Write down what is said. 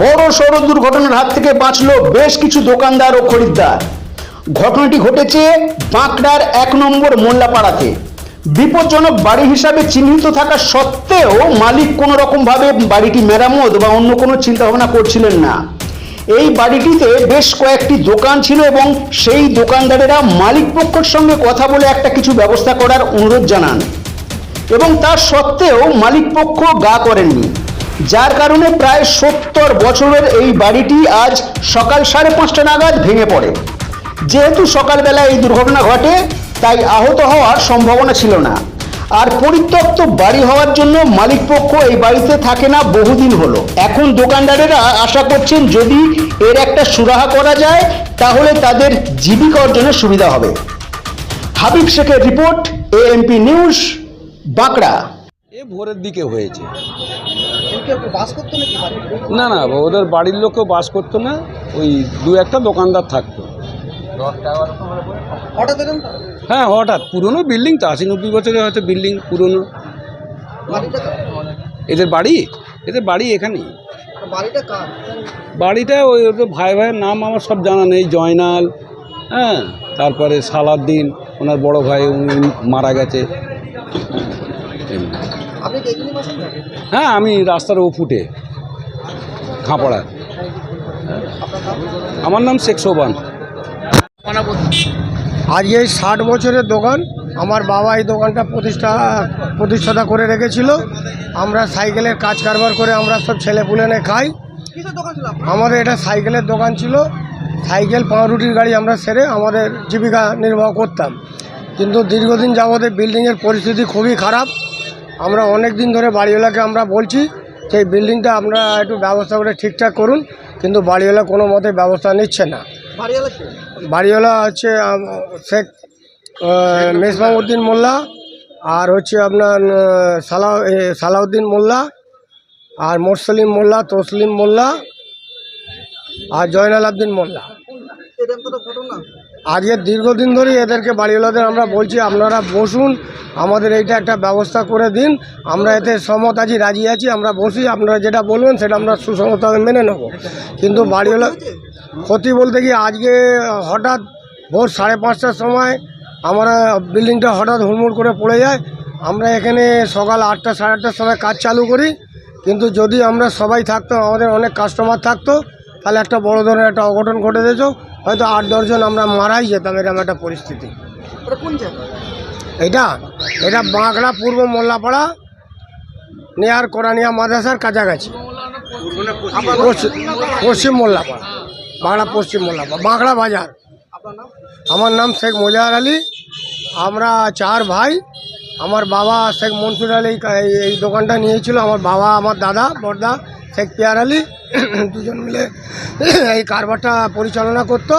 বড় সড় দুর্ঘটনার হাত থেকে বাঁচলো বেশ কিছু দোকানদার ও খরিদ্দার। ঘটনাটি ঘটেছে বাঁকড়ার এক নম্বর মোল্লাপাড়াতে। বিপজ্জনক বাড়ি হিসাবে চিহ্নিত থাকা সত্ত্বেও মালিক কোনো রকমভাবে বাড়িটি মেরামত বা অন্য কোনো চিন্তা ভাবনা করছিলেন না। এই বাড়িটিতে বেশ কয়েকটি দোকান ছিল এবং সেই দোকানদারেরা মালিক পক্ষের সঙ্গে কথা বলে একটা কিছু ব্যবস্থা করার অনুরোধ জানান। এবং তার সত্ত্বেও মালিক পক্ষ গা করেননি। যার কারণে প্রায় সত্তর বছরের এই বাড়িটি আজ সকাল সাড়ে পাঁচটা নাগাদ ভেঙে পড়ে। যেহেতু সকালবেলা এই দুর্ঘটনা ঘটে, তাই আহত হওয়ার সম্ভাবনা ছিল না। আর পরিত্যক্ত বাড়ি হওয়ার জন্য মালিক পক্ষ এই বাড়িতে থাকে না বহুদিন হলো। এখন দোকানদারেরা আশা করছেন যদি এর একটা সুরাহা করা যায়, তাহলে তাদের জীবিকা অর্জনের সুবিধা হবে। হাবিব শেখের রিপোর্ট, এএমপি নিউজ, বাঁকড়া। এ ভোরের দিকে হয়েছে। না না ওদের বাড়ির লোকও বাস করতো না ওই দু একটা দোকানদার থাকতো। হ্যাঁ হঠাৎ। পুরনো বিল্ডিং তো আশি নব্বই বছরের হয়তো বিল্ডিং পুরনো। এদের বাড়ি? এদের বাড়ি এখানেই। বাড়িটা বাড়িটা ওই ওদের ভাই ভাইয়ের নাম আমার সব জানা নেই জয়নাল হ্যাঁ তারপরে সালাদ্দিন ওনার বড় ভাই উনি মারা গেছে। হ্যাঁ আমি রাস্তার ও ফুটে খাঁপড়া আমার নাম শেখ সোবান আজকে এই ষাট বছরের দোকান আমার বাবা এই দোকানটা প্রতিষ্ঠা প্রতিষ্ঠাতা করে রেখেছিল। আমরা সাইকেলের কাজ কারবার করে আমরা সব ছেলে পুলেনে খাই? আমাদের এটা সাইকেলের দোকান ছিল। সাইকেল পাউরুটির গাড়ি আমরা সেরে আমাদের জীবিকা নির্বাহ করতাম। কিন্তু দীর্ঘদিন যাবতে বিল্ডিংয়ের পরিস্থিতি খুবই খারাপ। আমরা অনেক দিন ধরে বাড়িওয়ালাকে আমরা বলছি সেই বিল্ডিংটা আপনারা একটু ব্যবস্থা করে ঠিকঠাক করুন কিন্তু বাড়িওয়ালা কোনো মতে ব্যবস্থা নিচ্ছে না। বাড়িওয়ালা হচ্ছে শেখ মেসবাউদ্দিন মোল্লা আর হচ্ছে আপনার সালা সালাউদ্দিন মোল্লা আর মোরসলিম মোল্লা তসলিম মোল্লা আর জয়নাল আবদিন মোল্লা। আজকে দীর্ঘদিন ধরে এদেরকে বাড়িওয়ালাদের আমরা বলছি, আপনারা বসুন, আমাদের এইটা একটা ব্যবস্থা করে দিন। আমরা এতে সমত আছি, রাজি আছি, আমরা বসি, আপনারা যেটা বলবেন সেটা আমরা সুসংহতভাবে মেনে নেব। কিন্তু বাড়িওয়ালা ক্ষতি বলতে কি, আজকে হঠাৎ ভোর সাড়ে পাঁচটার সময় আমরা বিল্ডিংটা হঠাৎ হুড়মুড় করে পড়ে যায়। আমরা এখানে সকাল আটটা, সাড়ে আটটার সময় কাজ চালু করি। কিন্তু যদি আমরা সবাই থাকতাম, আমাদের অনেক কাস্টমার থাকতো তাহলে একটা বড় ধরনের একটা অঘটন ঘটে দিত হয়তো আট দশজন আমরা মারাই যেতাম এরকম একটা পরিস্থিতি। এটা এটা বাঁকড়া পূর্ব মোল্লাপাড়া নেয়ার কোরআনিয়া মাদ্রাসার কাছাকাছি। পশ্চিম- মোল্লাপাড়া বাংলা পশ্চিম মোল্লাপাড়া বাঁকড়া বাজার। আমার নাম শেখ মোজাহার আলী। আমরা চার ভাই আমার বাবা শেখ মনসুর আলী এই- এই দোকানটা নিয়েছিল আমার বাবা আমার দাদা বড়দা। শেখ পেয়ার আলী দুজন মিলে এই কারবারটা পরিচালনা করতো।